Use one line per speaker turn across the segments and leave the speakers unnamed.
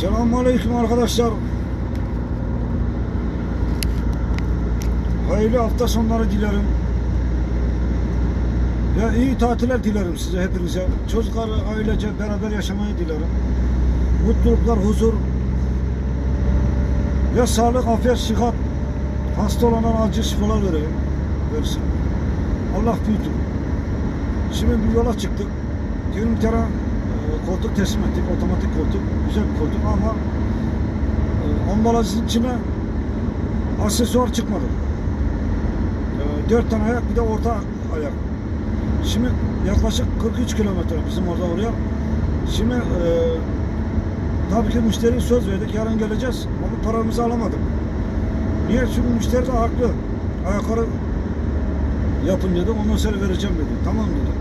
Selamünaleyküm arkadaşlar. Hayırlı hafta sonları dilerim. Ve iyi tatiller dilerim size hepinize. Çocuklar ailece beraber yaşamayı dilerim. Mutluluklar, huzur ve sağlık, afiyet, sıhhat. Hasta olana acı şifalar vereyim. Versin. Allah büyütür. Şimdi bir yola çıktık. Diyorum e, koltuk teslim ettik. Otomatik koltuk. Güzel bir koltuk ama e, ambalajın içine aksesuar çıkmadı. E, dört tane ayak bir de orta ayak. Şimdi yaklaşık 43 kilometre bizim orada oraya. Şimdi e, tabii ki müşteriye söz verdik. Yarın geleceğiz. Ama paramızı alamadık. Niye? Çünkü müşteri de haklı. Ayakları yapın dedim. Ondan sonra vereceğim dedi. Tamam dedi.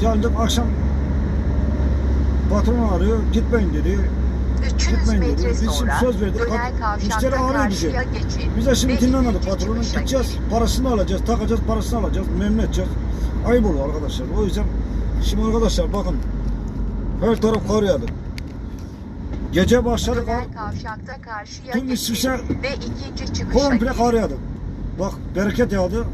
Geldim akşam patron arıyor. Gitmeyin dedi.
300
Gitmeyin dedi.
metre
Biz
sonra
söz verdik.
döner
müşteri
kavşakta
arıyor bizi.
karşıya geçin.
Biz de şimdi
ve
dinlemedik.
ikinci
Patronun
çıkışa
gideceğiz.
girin.
Parasını alacağız. Takacağız. Parasını alacağız. Memnun edeceğiz. Ayıp olur arkadaşlar. O yüzden şimdi arkadaşlar bakın. Her taraf kar yağdı. Gece başladı kar.
Döner kavşakta karşıya
Tüm
geçin
İsviçre
ve ikinci çıkışa
Komple kar yağdı. Bak bereket yağdı.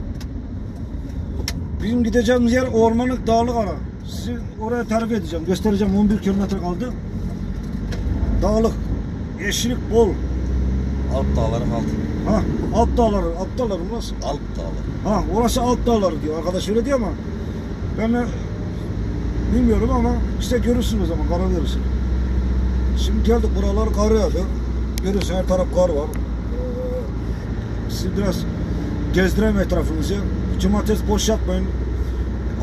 Bizim gideceğimiz yer ormanlık dağlık ara. Sizi oraya tarif edeceğim. Göstereceğim 11 kilometre kaldı. Dağlık. Yeşillik bol.
Alt dağların altı.
Ha, alt dağları, alt dağları burası.
Alt dağlar.
Ha, orası alt dağları diyor. Arkadaş öyle diyor ama ben de bilmiyorum ama işte görürsün o zaman, karar verirsin. Şimdi geldik buralar kar yağdı. Görüyorsun her taraf kar var. Ee, siz biraz gezdireyim etrafınızı. Cumartesi boş yatmayın.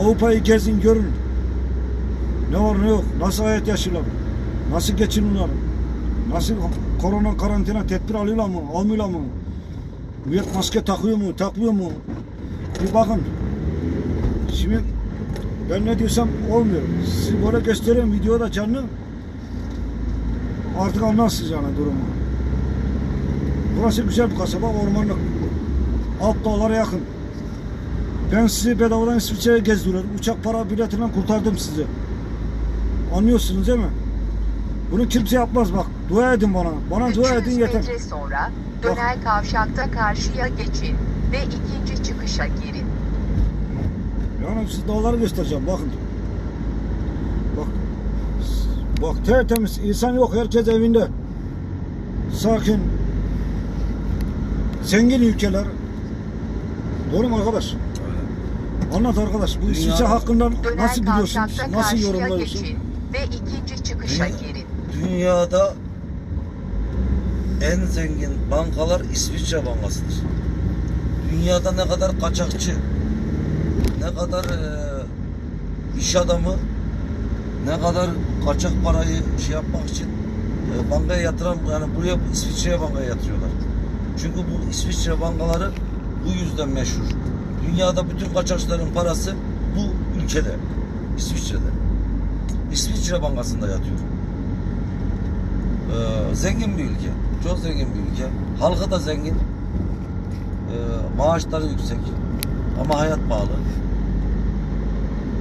Avrupa'yı gezin, görün. Ne var ne yok, nasıl hayat yaşıyorlar, nasıl geçiniyorlar, nasıl korona karantina tedbir alıyorlar mı, almıyorlar mı? Millet maske takıyor mu, takmıyor mu? Bir bakın. Şimdi ben ne diyorsam olmuyor. Sizi böyle göstereyim videoda canlı. Artık anlarsınız yani durumu. Burası güzel bir kasaba, ormanlık. Alt dağlara yakın. Ben sizi bedavadan İsviçre'ye gezdiriyorum. Uçak para biletinden kurtardım sizi. Anlıyorsunuz değil mi? Bunu kimse yapmaz bak. Dua edin bana. Bana dua
300
edin yeter.
metre sonra döner kavşakta karşıya geçin ve ikinci çıkışa girin.
Yani siz dağları göstereceğim bakın. Bak. Bak tertemiz insan yok herkes evinde. Sakin. Zengin ülkeler. Doğru mu arkadaş? Anlat arkadaş. Bu İsviçre hakkında nasıl biliyorsunuz?
kavşakta
Nasıl
karşıya
yorumluyorsun?
geçin ve ikinci çıkışa
Dünya-
girin.
Dünyada en zengin bankalar İsviçre Bankası'dır. Dünyada ne kadar kaçakçı, ne kadar eee, iş adamı, ne kadar kaçak parayı şey yapmak için eee, bankaya yatıran yani buraya İsviçre'ye bankaya yatırıyorlar. Çünkü bu İsviçre bankaları bu yüzden meşhur. Dünyada bütün kaçakçıların parası bu ülkede, İsviçre'de. İsviçre Bankası'nda yatıyor. Ee, zengin bir ülke. Çok zengin bir ülke. Halkı da zengin. Ee, maaşları yüksek. Ama hayat pahalı.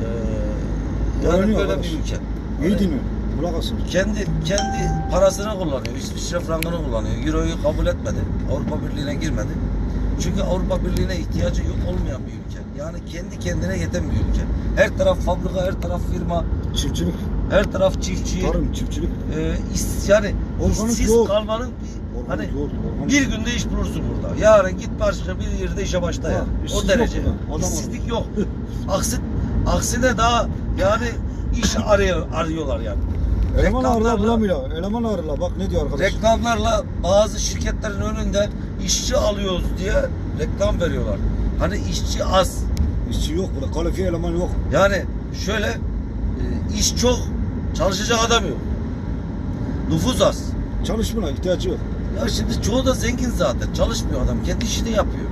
Ee, yani
Öğreniyor
böyle
arkadaş.
bir ülke.
İyi
Evet.
dinle. Kulak asın.
Kendi kendi parasını kullanıyor. İsviçre frangını kullanıyor. Euro'yu kabul etmedi. Avrupa Birliği'ne girmedi. Çünkü Avrupa Birliği'ne ihtiyacı yok olmayan bir ülke. Yani kendi kendine yeten bir ülke. Her taraf fabrika, her taraf firma,
Çiftçilik,
her taraf çiftçi.
tarım, çiftçilik.
e, is, yani
Organik
işsiz
yok.
kalmanın bir,
Organik
hani
yok, organik.
bir günde iş bulursun burada. Yarın git başka bir yerde işe başla yani.
işsiz
O derece.
yok adam
İşsizlik yok. Aksi, aksine daha yani iş arıyor, arıyorlar yani.
Eleman
Reklamlarla-
bulamıyor. Eleman ağırlar. Bak ne diyor arkadaş.
Reklamlarla bazı şirketlerin önünde işçi alıyoruz diye reklam veriyorlar. Hani işçi az.
İşçi yok burada. Kalifiye eleman yok.
Yani şöyle iş çok, çalışacak adam yok. Nüfus az.
Çalışmına ihtiyacı yok.
Ya şimdi çoğu da zengin zaten. Çalışmıyor adam. Kendi işini yapıyor.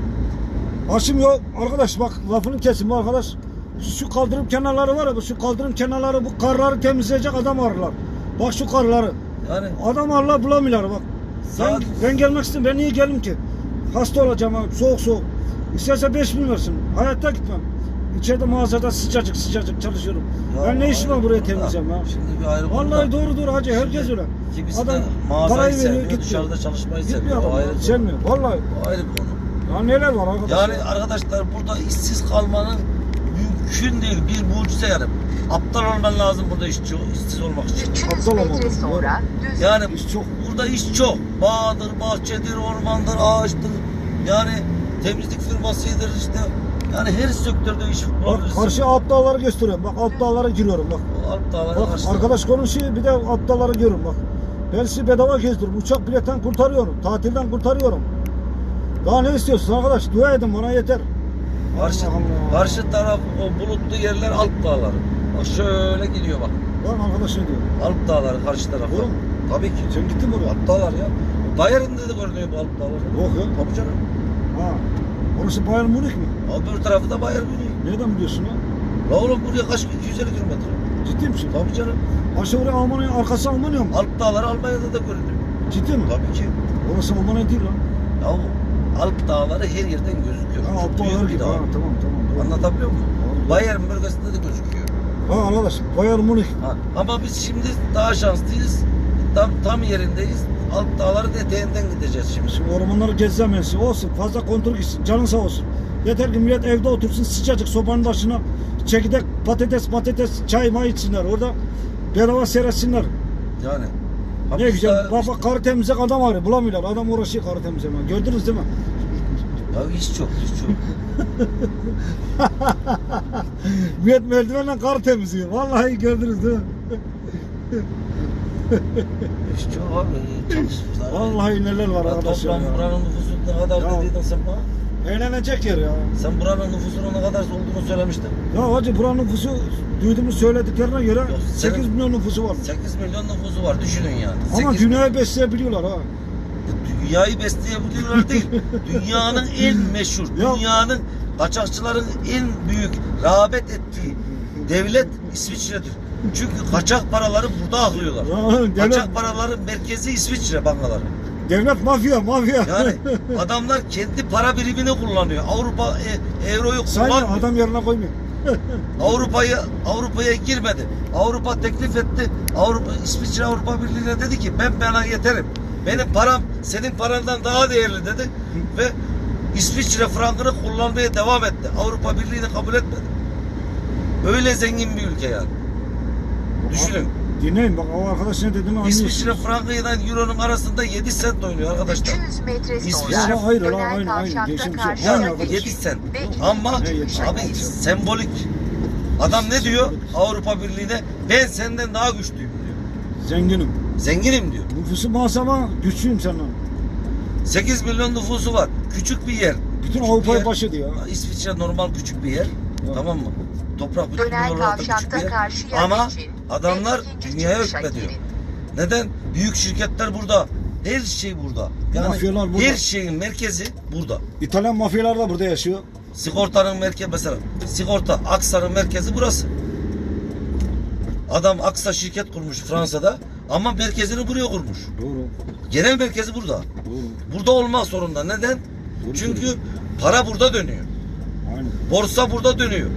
Aşım yok. Arkadaş bak lafını kesin bu arkadaş. Şu kaldırım kenarları var ya bu şu kaldırım kenarları bu karları temizleyecek adam ararlar. Bak şu karları.
Yani
Adam ararlar bulamıyorlar bak. Ben,
Saat-
ben gelmek istedim. Ben niye gelim ki? Hasta olacağım abi. Soğuk soğuk. İsterse 5 bin versin. Hayatta gitmem. İçeride mağazada sıcacık sıcacık çalışıyorum.
Ya
ben ne işim var buraya temizleyeceğim ya?
Şimdi bir ayrı
Vallahi doğru doğru hacı herkes öyle.
Kimisi
Adam parayı veriyor
sevmiyor,
gitmiyor.
dışarıda çalışmayı
Gitmiyor
seviyor. O
adam. Sevmiyor. Vallahi.
O ayrı bir konu.
Ya neler var arkadaş?
Yani
ya?
arkadaşlar burada işsiz kalmanın mümkün değil. Bir mucize yani. Aptal olman lazım burada işçi, işsiz olmak için.
300
Aptal olma
metre
oğlum,
sonra
Yani
İş çok.
burada iş çok. Bağdır, bahçedir, ormandır, ağaçtır. Yani temizlik firmasıdır işte. Yani her sektörde iş
Bak
bulabilirsin.
karşı alt dağları gösteriyorum. Bak alt dağlara giriyorum bak.
O Alt dağlara
Bak
karşı.
arkadaş konuşuyor bir de alt dağları görüyorum bak. Ben sizi bedava gezdiriyorum. Uçak biletten kurtarıyorum. Tatilden kurtarıyorum. Daha ne istiyorsun arkadaş? Dua edin bana yeter.
Karşı,
Allah Allah.
karşı taraf o bulutlu yerler alt dağları. Bak şöyle gidiyor bak.
Lan arkadaş ne diyor?
Alt dağları karşı taraf.
Doğru mu?
Tabii ki.
Sen gittin mi oraya?
Alt dağlar ya. Bayern'de de görünüyor bu alt dağlar.
Yok ya.
Tabii canım.
Ha. Orası Bayern Münih mi?
Öbür tarafı da Bayern Münih.
Nereden biliyorsun ya?
La oğlum buraya kaç 250 kilometre.
Ciddi misin?
Tabii canım.
Aşağı oraya Almanya, arkası Almanya mı?
Alt dağları Almanya'da da görünüyor.
Ciddi mi?
Tabii ki.
Orası Almanya değil lan.
Ya alt dağları her yerden gözüküyor.
Ha,
Çok
alt
büyük
dağlar
bir
gibi.
dağ.
Ha, tamam tamam. doğru.
Anlatabiliyor muyum? Bayern bölgesinde de gözüküyor.
Ha arkadaş Bayern Münih.
Ha, ama biz şimdi daha şanslıyız. Tam, tam yerindeyiz. Alt dağların eteğinden gideceğiz şimdi.
Şimdi ormanları gezemezsin. Olsun fazla kontrol gitsin. Canın sağ olsun. Yeter ki millet evde otursun sıcacık sobanın başına. Çekirdek patates patates çay may içsinler. Orada bedava seyretsinler.
Yani.
Ne güzel. Bak bak karı temizlek adam arıyor. Bulamıyorlar. Adam uğraşıyor karı temizleme. Gördünüz değil mi?
Ya iş çok, iş çok.
Millet merdivenle kar temizliyor. Vallahi gördünüz değil mi?
iş çok abi. Çalışmışlar.
Vallahi neler var
Ya
arkadaşlar.
toplam
ya.
buranın nüfusu ne kadar
Ya.
dediydin sen bana?
Eğlenecek yer ya.
Sen buranın nüfusunun ne kadar olduğunu söylemiştin.
Ya hacı buranın nüfusu duyduğumuz söylediklerine göre
senin-
8 milyon nüfusu var.
8 milyon nüfusu var düşünün yani.
Ama
8
dünyayı besleyebiliyorlar ha.
Dünyayı besleyebiliyorlar değil. Dünyanın en meşhur,
Ya-
dünyanın kaçakçıların en büyük rağbet ettiği devlet İsviçre'dir. Çünkü kaçak paraları burada aklıyorlar.
Ya, devlet,
Kaçak paraların merkezi İsviçre bankaları.
devlet mafya mafya.
Yani adamlar kendi para birimini kullanıyor. Avrupa e, euroyu
Sayın
kullanmıyor.
adam yerine koymuyor.
Avrupa'yı Avrupa'ya girmedi. Avrupa teklif etti. Avrupa İsviçre Avrupa Birliği'ne dedi ki ben bana yeterim. Benim param senin parandan daha değerli dedi ve İsviçre frankını kullanmaya devam etti. Avrupa Birliği'ni kabul etmedi. Öyle zengin bir ülke yani. Düşünün.
Dinleyin bak o arkadaş ne dediğini anlıyorsun.
İsviçre frankıyla euronun arasında 7 sent oynuyor arkadaşlar.
200 metre
İsviçre-
sonra
Hayır, hayır,
döner
aynı, aynı. bir şey arkadaş.
7
geçin
sent. Ama abi sembolik. Adam ne diyor Avrupa Birliği'ne? Ben senden daha güçlüyüm diyor.
Zenginim.
Zenginim diyor.
Nüfusu muhaseba güçlüyüm senden.
8 milyon nüfusu var. Küçük bir yer.
Bütün
Küçük
Avrupa'yı
bir yer.
baş ediyor. ha.
İsviçre normal küçük bir yer.
Evet.
Tamam mı? Toprak bütünlüğü
döner
olarak da küçük bir
kavşakta
yer.
karşıya
Ama
geçin
adamlar dünyaya hükmediyor. Neden? Büyük şirketler burada. Her şey burada. Yani
Mafyalar burada.
her şeyin merkezi burada.
İtalyan mafyalar da burada yaşıyor.
Sigortanın merkezi mesela sigorta Aksa'nın merkezi burası. Adam Aksa şirket kurmuş Fransa'da ama merkezini buraya kurmuş.
Doğru.
Genel merkezi burada.
Doğru.
Burada olmak zorunda. Neden?
Doğru
Çünkü para burada dönüyor.
Aynen.
Borsa burada dönüyor.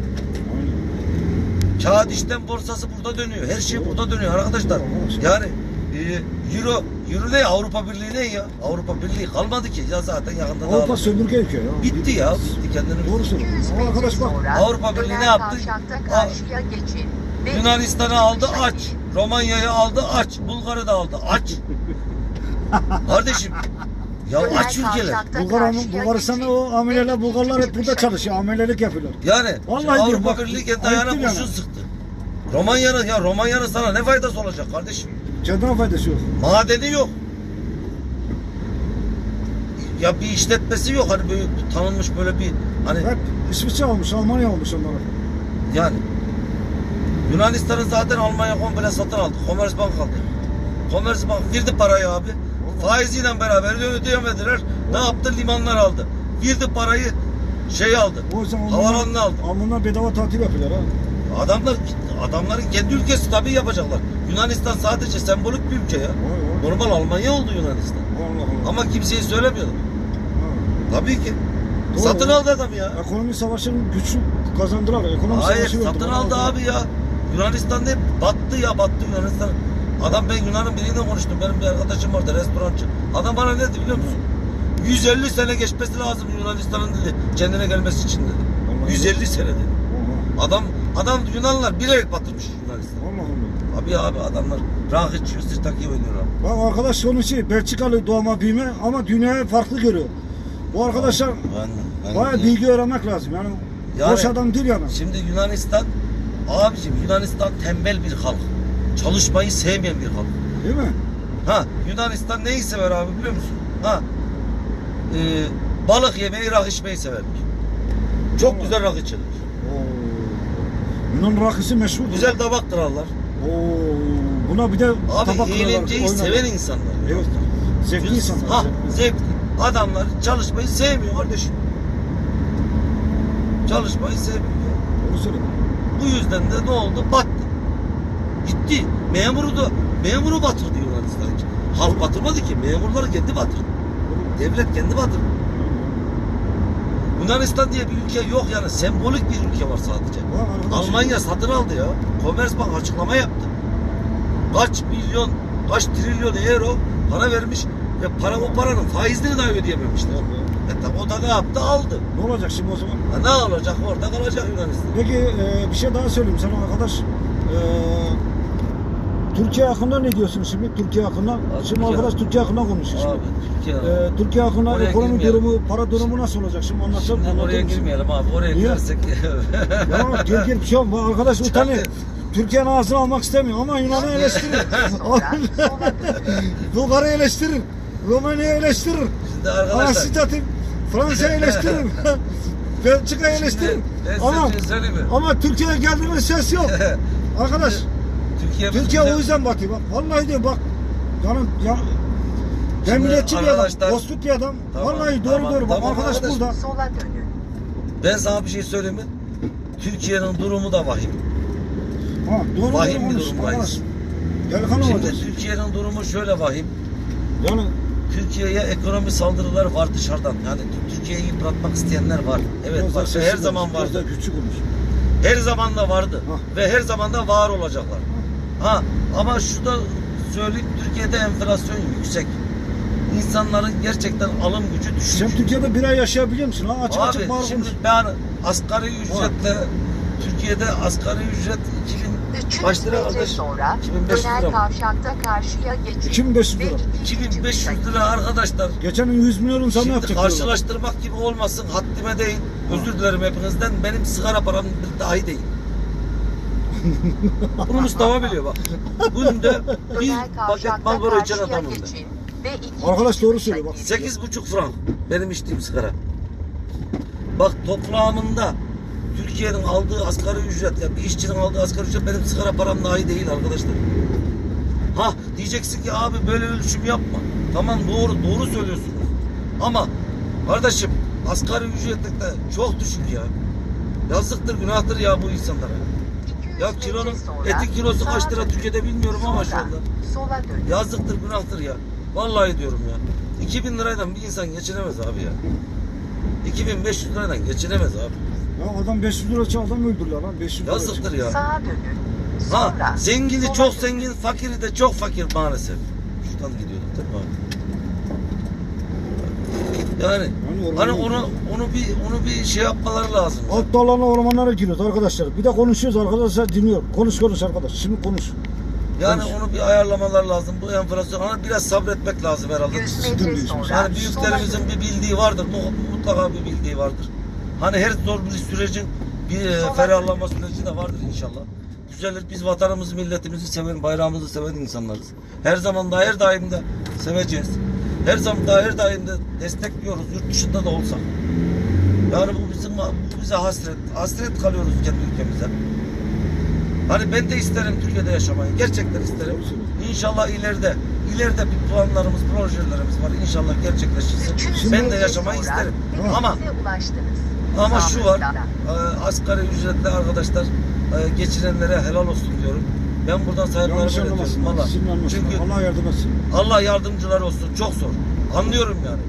Kağıt işlem borsası burada dönüyor. Her şey burada dönüyor arkadaşlar. Yani e, Euro Euro ne Avrupa Birliği ne ya? Avrupa Birliği kalmadı ki. Ya zaten yakında
Avrupa
dağılır.
sömürge ülke ya.
Bitti ya. Bitti kendini.
Doğru
200
söylüyorsun. Ama arkadaş bak.
Avrupa Birliği ne yaptı? Yunanistan'ı aldı aç. Romanya'yı aldı aç. Bulgar'ı da aldı aç. Kardeşim ya
Döner
aç ülkeler.
kavşakta
Bulgar, Bulgaristan'da o ameleler Bulgarlar hep burada çalışıyor. Amelelik yapıyorlar.
Yani
Vallahi
Avrupa
bak,
Birliği
ayıp
ayağına
değil
kurşun
yani.
sıktı. Romanya'nın ya Romanya'nın sana ne faydası olacak kardeşim?
Kendine faydası yok.
Madeni yok. Ya bir işletmesi yok hani böyle tanınmış böyle bir hani
Hep İsviçre olmuş, Almanya olmuş onlara.
yani Yunanistan'ı zaten Almanya komple satın aldı. Commerzbank aldı. Commerzbank verdi parayı abi. Faiziyle beraber ödeyemediler. Ne yaptı? Limanlar aldı. Verdi parayı şey aldı.
O yüzden
Havalanını aldı.
Almanlar bedava tatil yapıyorlar ha.
Adamlar adamların kendi ülkesi tabii yapacaklar. Yunanistan sadece sembolik bir ülke ya.
Vay vay.
Normal Almanya oldu Yunanistan.
Allah Allah.
Ama kimseye söylemiyorlar.
Ha.
Tabii ki.
Doğru.
Satın aldı adam ya.
Ekonomi savaşının güçlü kazandılar. Ekonomi
Hayır
savaşı
satın aldı abi ya. Yunanistan ne battı ya battı Yunanistan. Adam ben Yunan'ın biriyle konuştum. Benim bir arkadaşım vardı restorancı. Adam bana ne dedi biliyor musun? 150 sene geçmesi lazım Yunanistan'ın dedi. Kendine gelmesi için dedi.
Vallahi.
150 sene dedi.
Oha.
Adam adam Yunanlılar bilerek batırmış Yunanistan.
Allah Allah.
Abi abi adamlar rakı içiyor, sırtaki oynuyor abi.
Bak arkadaş sonuçta Belçikalı doğma büyüme ama dünyayı farklı görüyor. Bu arkadaşlar bayağı bilgi öğrenmek lazım. Yani,
Yani-
boş adam değil yani.
Şimdi Yunanistan abicim Yunanistan tembel bir halk. Çalışmayı sevmeyen bir halk.
Değil mi?
Ha Yunanistan neyi sever abi biliyor musun? Ha e, balık yemeyi, rakı içmeyi severmiş. Çok
Tamam.
güzel rakı içilir.
Oo. Yunan rakısı meşhur.
Güzel tabak kırarlar.
Oo. Buna bir de
Abi
tabak
eğlenceyi seven insanlar.
Evet. Zevkli insanlar.
Ha
zevkli.
zevkli. Adamlar çalışmayı sevmiyor kardeşim. Çalışmayı sevmiyor.
Doğru söylüyorsun.
Bu yüzden de ne oldu? Battı. Gitti. Memuru da memuru batırdı Yunanistan. Halk batırmadı ki. Memurları kendi batırdı. Devlet kendi batırdı. Yunanistan diye bir ülke yok yani. Sembolik bir ülke var sadece.
Arkadaş-
Almanya satın aldı ya. Commerzbank açıklama yaptı. Kaç milyon, kaç trilyon euro para vermiş ve para o paranın faizini dahi ödeyememişler. E tabi o da ne yaptı? Aldı.
Ne olacak şimdi o zaman?
Ha, ne olacak? Orada kalacak Yunanistan.
Peki e, bir şey daha söyleyeyim sana arkadaş. E, Türkiye hakkında ne diyorsun şimdi? Türkiye hakkında.
Abi,
Şimdi
Türkiye-
arkadaş Türkiye hakkında konuşuyor şimdi.
Abi Türkiye.
E, Türkiye hakkında
Oraya
ekonomi
girmeyelim.
durumu, para durumu nasıl olacak? Şimdi anlatsam
Şimdi oraya girmeyelim abi. Oraya
Niye?
girersek
Ya gel gel bir şey olmaz. Bu arkadaş utanıyor. Türkiye'nin ağzını almak istemiyor ama Yunan'ı eleştirir. Bulgar'ı eleştirir. Romanya'yı eleştirir.
Şimdi arkadaşlar
Fransa'yı eleştirir. Belçika'yı eleştirir. Ama
şey
ama Türkiye'ye geldiğimiz ses yok. Arkadaş
Türkiye
Türkiye o yüzden batıyor. Bak vallahi diyor bak. Canım ya ben
Şimdi
milliyetçi bir adam. Dostluk bir adam.
Tamam,
vallahi doğru
tamam,
doğru. Bak
tamam
arkadaş
arkadaş.
burada.
Sola dönün.
Ben sana bir şey söyleyeyim mi? Türkiye'nin durumu da vahim.
Ha, doğru
Vahim
doğru
bir durumdayız.
Arkadaş. Delikanlı
Şimdi
olacağız.
Türkiye'nin durumu şöyle vahim.
Yani
Türkiye'ye ekonomi saldırıları var dışarıdan. Yani Türkiye'yi yıpratmak isteyenler var. Evet
biraz sesli
her zaman vardı.
küçük konuş.
Her zaman da vardı.
Hah.
Ve her zaman da var olacaklar. Ha ama şu da söyleyeyim Türkiye'de enflasyon yüksek. İnsanların gerçekten alım gücü düşük.
Sen Türkiye'de bir ay yaşayabiliyor musun? Ha, açık
Abi
açık bağır
şimdi ben asgari ücretle Türkiye'de asgari ücret 2000
300
kaç lira arkadaş?
sonra
2500
döner
lira
kavşakta karşıya geçin.
2500
Ve
lira.
ikinci
2500
çıkışa
lira arkadaşlar.
Geçen gün 100 milyon zam yapacak.
karşılaştırmak gibi olmasın haddime değil. Özür dilerim hepinizden. Benim sigara param dahi değil. Bunu Mustafa biliyor bak. Günde bir
Döner
paket Marlboro içen adamım ben.
Arkadaş doğru söylüyor bak.
Sekiz buçuk frank benim içtiğim sigara. Bak toplamında Türkiye'nin aldığı asgari ücret, ya bir işçinin aldığı asgari ücret benim sigara param dahi değil arkadaşlar. Ha diyeceksin ki abi böyle ölçüm yapma. Tamam doğru doğru söylüyorsunuz. Ama kardeşim asgari ücretlik de çok düşük ya. Yazıktır günahtır ya bu insanlara.
200
Ya kilonun etin kilosu kaç lira. Türkiye'de bilmiyorum ama şu anda. Yazıktır günahtır ya. Vallahi diyorum ya. 2000 lirayla bir insan geçinemez abi ya. 2500 lirayla geçinemez abi.
Ya adam 500 lira adam öldürüyor lan. 500 lira.
Yazıktır ya.
Sağa dönün.
Ha zengini çok zengin, fakiri de çok fakir maalesef. Şuradan gidiyorduk değil mi abi? Yani hani onu onu bir onu bir şey yapmaları lazım.
Alt dağlarına ormanlara giriyoruz arkadaşlar. Bir de konuşuyoruz arkadaşlar dinliyor. Konuş konuş arkadaş. Şimdi konuş.
Yani
Konuş.
onu bir ayarlamalar lazım. Bu enflasyon ama biraz sabretmek lazım herhalde.
100
Sıkıntı
metre
değil.
sonra
Yani büyüklerimizin bir bildiği vardır. mu- Mutlaka bir bildiği vardır. Hani her zor bir sürecin bir e, süreci de vardır inşallah. Düzelir. Biz vatanımızı, milletimizi seven, bayrağımızı seven insanlarız. Her zaman da her daim de seveceğiz. Her zaman da her daim de destekliyoruz yurt dışında da olsak. Yani bu bizim bu bize hasret. Hasret kalıyoruz kendi ülkemize. Hani ben de isterim Türkiye'de yaşamayı. Gerçekten isterim. İnşallah ileride ileride bir planlarımız, projelerimiz var. İnşallah gerçekleşirse
300
ben de yaşamayı isterim. Ama ama şu var. E, asgari ücretli arkadaşlar e, geçinenlere helal olsun diyorum. Ben buradan saygılarımı
Yanlış
iletiyorum.
anlamasın.
Valla.
Sizin anlaşılma.
Çünkü
Allah yardım etsin.
Allah yardımcıları olsun. Çok zor. Anlıyorum yani.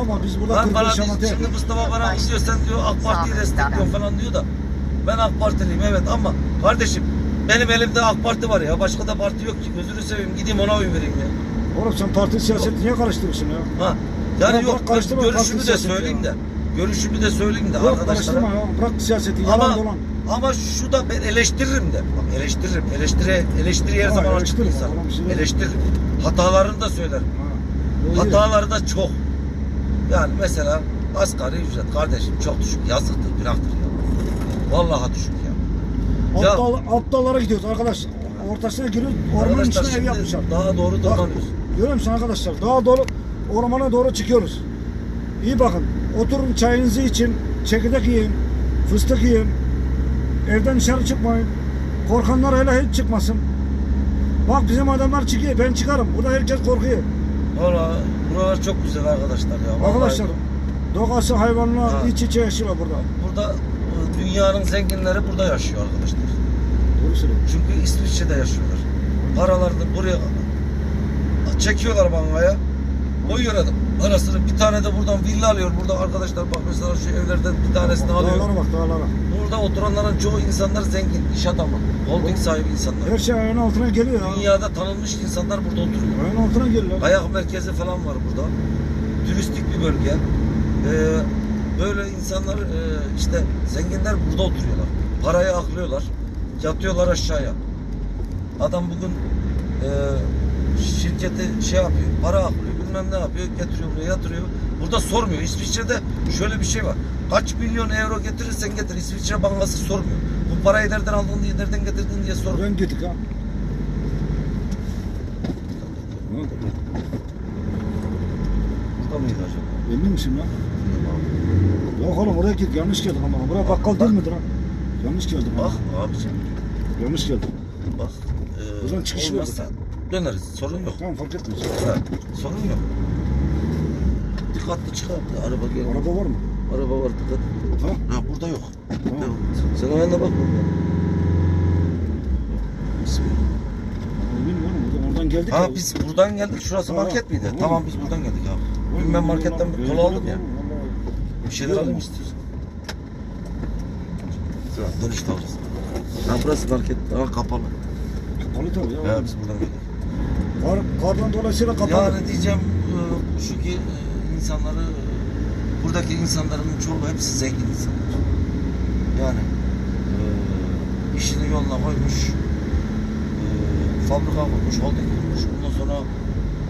Ama biz burada
Lan bana
45
diyor,
amatör.
şimdi Mustafa bana kızıyor sen diyor AK Parti'yi destekliyorsun falan diyor da ben AK Partiliyim evet ama kardeşim benim elimde AK Parti var ya başka da parti yok ki gözünü seveyim gideyim ona oy vereyim ya.
Oğlum sen parti siyaseti niye karıştırıyorsun ya?
Ha. Yani
Ya
yok
bırak karıştırma,
ben
parti
görüşümü de
siyaseti
söyleyeyim
ya.
de. Görüşümü de söyleyeyim de
Yok
arkadaşlara.
karıştırma ya. Bırak siyaseti. Yalan
Ama
dolan.
Ama şu da ben eleştiririm de. Bak eleştiririm. Eleştire eleştiri her zaman açık bir insan. Eleştiririm. Hatalarını da söylerim.
Ha.
Hataları da çok. Yani mesela asgari ücret kardeşim çok düşük. Yazıktır, günahtır ya. Vallahi düşük ya. Ya-
Aptal, aptallara gidiyoruz arkadaş. Ortasına giriyoruz. Ormanın içine ev yapmışlar.
daha doğru
Bak,
tırmanıyoruz.
görüyor musun arkadaşlar? Daha doğru ormana doğru çıkıyoruz. İyi bakın. Oturun çayınızı için, çekirdek yiyin, fıstık yiyin. Evden dışarı çıkmayın. Korkanlar hele hiç çıkmasın. Bak bizim adamlar çıkıyor. Ben çıkarım. Burada herkes korkuyor.
Valla buralar çok güzel arkadaşlar ya.
Arkadaşlar doğası hayvanlar
Ha.
iç içe yaşıyorlar burada.
Burada e, dünyanın zenginleri burada yaşıyor arkadaşlar.
Doğru söylüyorsun.
Çünkü İsviçre'de yaşıyorlar. Paralarını buraya çekiyorlar bankaya. Koyuyor adam. Arasını bir tane de buradan villa alıyor. Burada arkadaşlar bak mesela şu evlerden bir tanesini alıyor.
Dağlara bak dağlara.
Burada oturanların çoğu insanlar zengin, iş adamı, holding sahibi insanlar.
Her şey ayağının altına geliyor ya.
Dünyada tanınmış insanlar burada oturuyor.
Ayağının altına geliyor.
Kayak merkezi falan var burada. Turistik bir bölge. Ee, böyle insanlar e, işte zenginler burada oturuyorlar. Parayı aklıyorlar. Yatıyorlar aşağıya. Adam bugün e, şirketi şey yapıyor. Para aklıyor. Bilmem ne yapıyor. Getiriyor buraya yatırıyor. Burada sormuyor. İsviçre'de şöyle bir şey var. Kaç milyon euro getirirsen getir. İsviçre bankası sormuyor. Bu parayı nereden aldın diye, nereden getirdin diye sormuyor.
Buradan gittik ha.
Burada mıydı acaba?
Emin misin lan? Yok oğlum oraya git yanlış geldin ama. Buraya bakkal değil midir ha? Yanlış geldin.
Bak
ha.
abicim.
Yanlış geldin.
Bak. E,
Buradan çıkış
olmazsa Döneriz. Sorun yok.
Tamam fark etmez.
Ha, sorun yok. Dikkatli çık abi. Araba gel.
Araba var mı?
Araba var dikkat.
Ha?
Ha burada yok.
Tamam.
Yok. Sen ayağına bak. Bismillah.
Bilmiyorum oradan, oradan geldik
Ha
ya.
biz buradan geldik. Şurası
Ha,
market miydi?
tamam.
Tamam biz buradan geldik abi. Dün ben marketten bir kola aldım ya. Bir şeyler alayım istiyorsan. Dönüşte alacağız. Ha burası market. Ama kapalı.
Kapalı tabii ya.
Ya biz buradan geldik.
Kar, kardan dolayısıyla kapalı.
Yani diyeceğim e, şu ki e, insanları e, buradaki insanların çoğu hepsi zengin insanlar. Yani işini yoluna koymuş, fabrika kurmuş, holding kurmuş, ondan sonra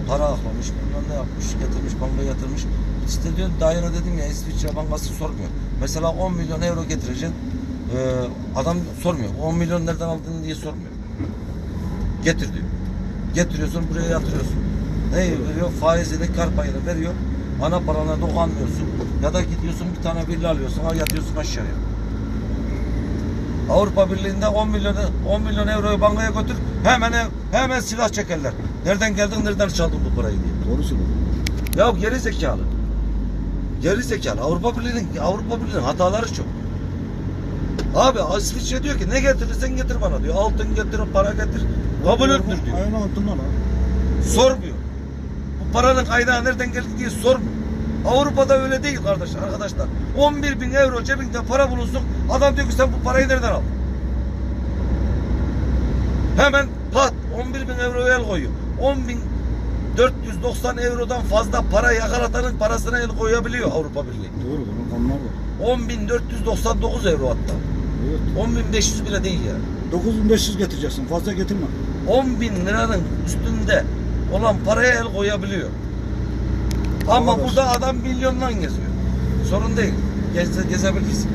para aklamış, bilmem ne yapmış, getirmiş, bankaya yatırmış. İşte diyor, daha dedim ya İsviçre Bankası sormuyor. Mesela 10 milyon euro getireceksin, e, adam sormuyor. 10 milyon nereden aldın diye sormuyor. Getir diyor. Getiriyorsun buraya yatırıyorsun. Ne veriyor? Faizini, kar payını veriyor. Ana parana dokunmuyorsun. Ya da gidiyorsun bir tane villa alıyorsun, al yatıyorsun aşağıya. Avrupa Birliği'nde 10 milyon 10 milyon euroyu bankaya götür. Hemen hemen silah çekerler. Nereden geldin, nereden çaldın bu parayı diye.
Doğru söylüyorsun.
Ya geri zekalı. Geri zekalı. Avrupa Birliği'nin Avrupa Birliği'nin hataları çok. Abi İsviçre diyor ki ne getirirsen getir bana diyor. Altın getir, para getir. Kabulündür diyor.
Ayağının altından ha.
Sormuyor. Bu paranın kaynağı nereden geldi diye sormuyor. Avrupa'da öyle değil kardeş arkadaşlar. 11 bin euro cebinde para bulunsun. Adam diyor ki sen bu parayı nereden aldın? Hemen pat 11 bin euro el koyuyor. 10 bin 490 eurodan fazla para yakalatanın parasına el koyabiliyor Avrupa Birliği.
Doğru bunun kanunlar var.
10.499 euro hatta.
Evet.
10.500 bile değil ya.
9500 getireceksin. Fazla getirme.
10 bin liranın üstünde olan paraya el koyabiliyor. Ama
Arkadaş.
burada adam milyondan geziyor. Sorun değil. Geze, gezebilirsin.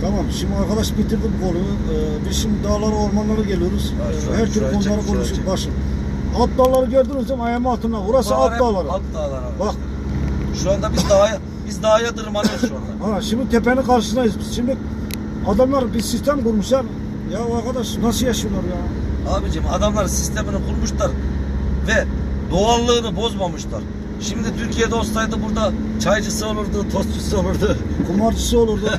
Tamam şimdi arkadaş bitirdi bu konuyu. Ee, biz şimdi dağlara ormanlara geliyoruz.
Ha,
Ee, Her türlü konuları
çek.
Başım. Alt dağları gördünüz mü ayağımın altına. Burası
Bunlar
alt dağları.
Alt dağlar abi.
Bak.
Şu anda biz dağa biz dağa tırmanıyoruz şu anda.
Ha, şimdi tepenin karşısındayız. biz. Şimdi adamlar bir sistem kurmuşlar. Ya arkadaş nasıl yaşıyorlar ya?
Abicim adamlar sistemini kurmuşlar ve doğallığını bozmamışlar. Şimdi Türkiye'de olsaydı burada çaycısı olurdu, tostçusu olurdu.
Kumarcısı olurdu.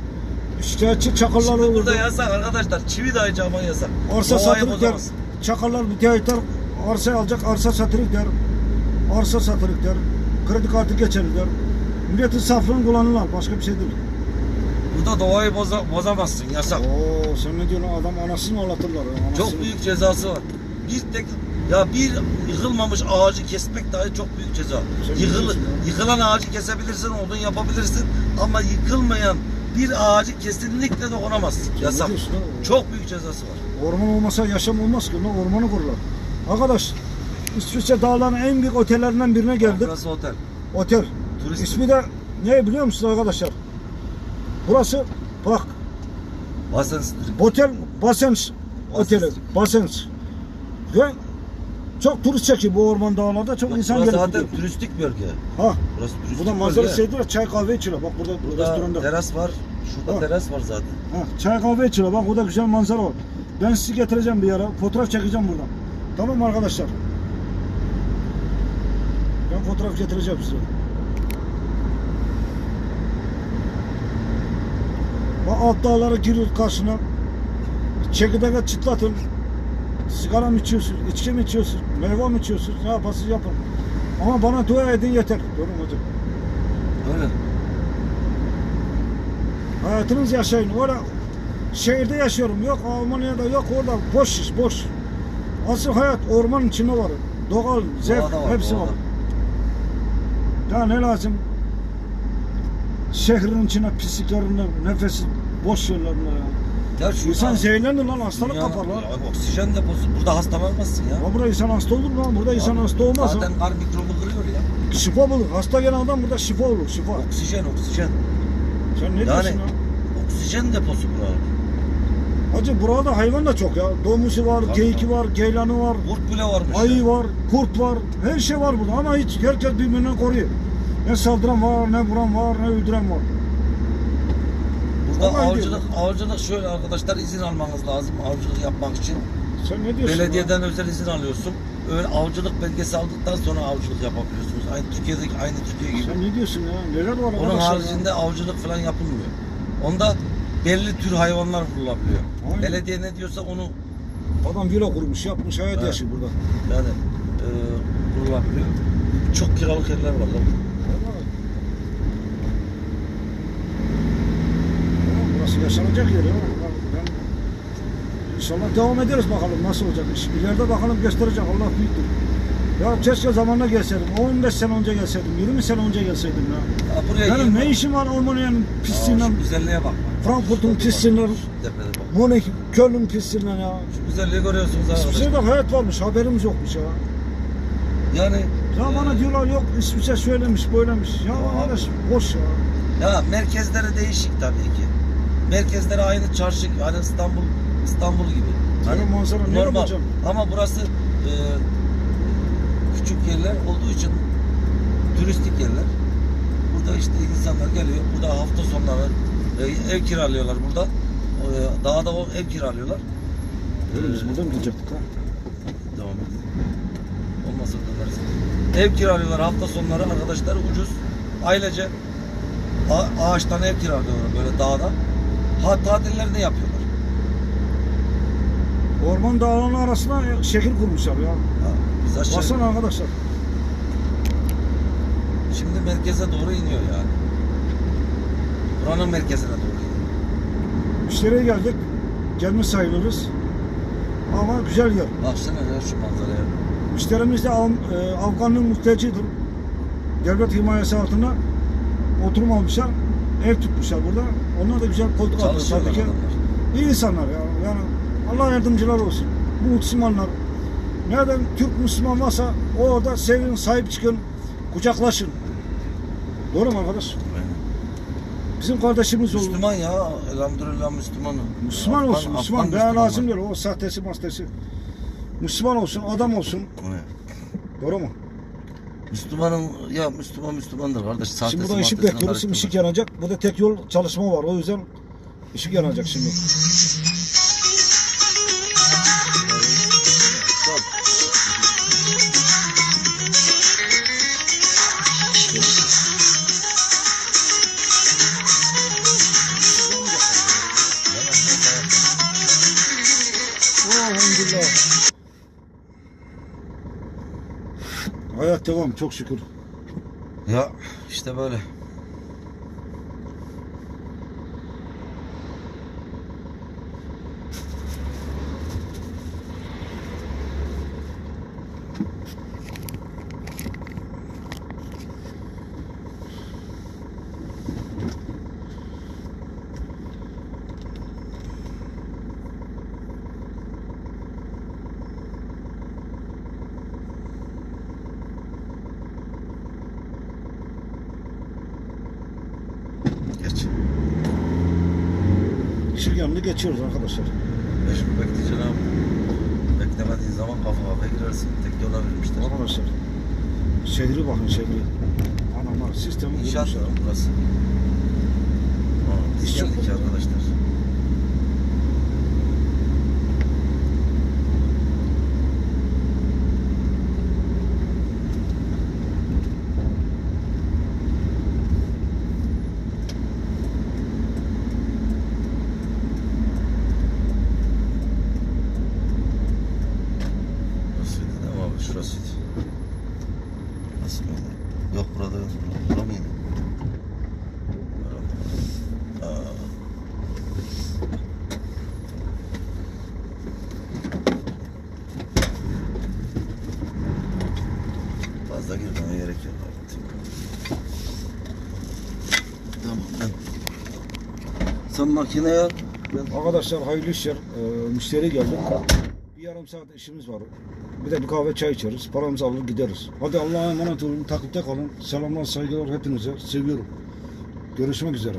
Şikayetçi çakallar
Şimdi
olurdu.
burada yasak arkadaşlar. Çivi dayıcı ama yasak.
Arsa
Doğayı
satılık der.
bozamazsın.
Çakallar müteahhitler arsa alacak arsa satılık der. Arsa satılık der. Kredi kartı geçerli der. Milletin saflığını kullanırlar. Başka bir şey değil.
Burada doğayı boza, bozamazsın yasak.
Oo sen ne diyorsun adam anasını ağlatırlar. ya, Anasını.
Çok büyük cezası var. Bir tek ya bir yıkılmamış ağacı kesmek dahi çok büyük ceza.
Sen
Yıkıl,
biliyorsun ya.
yıkılan ağacı kesebilirsin, odun yapabilirsin ama yıkılmayan bir ağacı kesinlikle dokunamazsın.
Ne
Yasak.
diyorsun?
Çok büyük cezası var.
Orman olmasa yaşam olmaz ki. Lan ormanı kururlar. Arkadaş İsviçre dağlarının en büyük otellerinden birine geldik.
Burası otel.
Otel.
Turist.
İsmi de ne biliyor musunuz arkadaşlar? Burası bak
Basen Street.
Otel Basens Oteli.
Basens.
Basens. Ve çok turist çekiyor bu orman dağlarda. Çok insan
Burası
gelip
zaten
gidiyor.
turistik bölge.
Ha.
Burası turistik
Burada manzara şeydir çay kahve içiyor. Bak burada,
Burada
restoranda.
teras var. Şurada
Ha.
teras var zaten.
Ha, çay kahve içiyor. Bak burada güzel manzara var. Ben sizi getireceğim bir ara. Fotoğraf çekeceğim buradan. Tamam mı arkadaşlar? Ben fotoğraf getireceğim size. Alt dağlara giriyor karşına. Çekirdeğe çıtlatın. Sigara mı içiyorsun, içki mi içiyorsun, meyve mi içiyorsun, ne yaparsınız yapın. Ama bana dua edin yeter. Doğru mu hocam?
Öyle.
Hayatınızı yaşayın. Orada şehirde yaşıyorum. Yok Almanya'da yok orada. Boş iş boş. Asıl hayat ormanın içinde var. Doğal, zevk
var,
hepsi
doğada.
var. Daha ne lazım? Şehrin içine pisliklerinde, nefesi boş yerlerinde ya.
Ya şu
İnsan zehirlenir lan hastalık
Dünyanın-
kapar lan.
Ya Oksijen deposu. Burada hastalanmazsın ya.
Ya burada insan hasta olur mu lan? Burada insan
Abi,
hasta olmaz
Zaten
lan.
kar mikrobu kırıyor ya.
Şifa bulur. Hasta gelen adam burada şifa olur. Şifa.
Oksijen, oksijen.
Sen ne
Yani
diyorsun ya?
oksijen deposu bura.
Hacı burada hayvan da çok ya. Domuzu var,
Tabii,
geyiki
tabii.
var, geylanı var.
Kurt bile varmış.
Ayı var, kurt var, her şey var burada ama hiç herkes birbirinden koruyor. Ne saldıran var, ne vuran var, ne öldüren var.
Burada avcılık, avcılık şöyle arkadaşlar izin almanız lazım avcılık yapmak için.
Sen ne diyorsun?
Belediyeden özel izin alıyorsun. Öyle avcılık belgesi aldıktan sonra avcılık yapabiliyorsunuz. Aynı Türkiye'deki aynı Türkiye gibi.
Sen ne diyorsun ya? Neler var
Onun
arkadaşlar ya?
haricinde avcılık falan yapılmıyor. Onda belli tür hayvanlar vurulabiliyor.
Aynen.
Belediye ne diyorsa onu
Adam villa kurmuş, yapmış, hayat
Evet.
yaşıyor burada.
yani e, vurulabiliyor. Çok kiralık yerler var.
Vallahi. Ya Burası yaşanacak yer ya. İnşallah devam ederiz bakalım nasıl olacak iş. İleride bakalım gösterecek Allah büyüktür. Ya keşke zamanla gelseydim. 15 sene önce gelseydim. 20 sene önce gelseydim ya.
Ya buraya
Benim ne işim var Almanya'nın
Aa,
pisliğinden,
Şu güzelliğe bak.
Frankfurt'un pisliğinden. Münih, Köln'ün pisliğinden ya.
Şu güzelliği görüyorsunuz
Hiçbir
arkadaşlar.
şeyde hayat varmış, haberimiz yokmuş ya.
Yani
Ya bana
e,
diyorlar yok İsviçre söylemiş, böylemiş. Ya
Abi.
arkadaş boş ya.
Ya merkezleri değişik tabii ki. Merkezleri aynı çarşı gibi, aynı İstanbul İstanbul gibi.
Senin manzara ne
normal.
yapacağım?
Ama burası e, küçük yerler olduğu için turistik yerler. Burada işte insanlar geliyor. Burada hafta sonları e, ev kiralıyorlar burada. E, dağda o ev kiralıyorlar.
Oğlum biz buradan gidecektik ha.
Devam et. Olmazsa dönersin. Ev kiralıyorlar hafta sonları arkadaşlar ucuz. Ailece a- ağaçtan ev kiralıyorlar böyle dağda. Ha tatillerini yapıyorlar.
Orman dağlarının arasına şehir kurmuşlar ya.
Ha, biz aşağı,
Baksana arkadaşlar.
şimdi merkeze doğru iniyor yani. Buranın merkezine doğru iniyor.
Müşteriye geldik. Gelmiş sayılırız. Ama güzel yer.
Baksana ya şu manzaraya.
Müşterimiz de Af- e, Afganlı mültecidir. Devlet himayesi altında oturum almışlar. Ev tutmuşlar burada. Onlar da güzel koltuk
Çalışıyorlar
tabii ki.
adamlar.
İyi insanlar ya. Yani Allah yardımcılar olsun. Bu Müslümanlar. Nereden Türk Müslüman varsa orada sevin, sahip çıkın, kucaklaşın. Doğru mu arkadaş? Bizim kardeşimiz olur.
Müslüman ya elhamdülillah Müslüman.
Müslüman
Afgan-
olsun, Müslüman.
Afgan
Veya
Müslümanlar.
lazım değil o sahtesi mastesi. Müslüman olsun, adam olsun.
Evet.
Doğru mu?
Müslümanın ya Müslüman Müslümandır kardeş.
şimdi
Sahtesi,
burada ışık bekliyoruz. Şimdi ışık yanacak. Burada tek yol çalışma var. O yüzden ışık yanacak şimdi. Çok şükür.
Ya işte böyle.
Geçiyoruz arkadaşlar.
Mecbur bekleyeceksin abi. Beklemediğin zaman kafa kafaya girersin. Tek yola vermişler.
Arkadaşlar şehri bakın şehri. Anamlar sistemi
İnşaat
kurmuşlar.
burası? Ha, Biz geldik arkadaşlar. Burasıydı değil mi abi? Şurasıydı. Nasıl mıydı? Yok burada yok. Bura mıydı? Bura. Aa. Fazla girmeye gerek yok. Tamam ben. Sen makineye
Arkadaşlar hayırlı işler. Ee, müşteri geldi. Bir yarım saat işimiz var. Bir de bir kahve çay içeriz. Paramızı alır gideriz. Hadi Allah'a emanet olun. Takipte kalın. Selamlar saygılar hepinize. Seviyorum. Görüşmek üzere.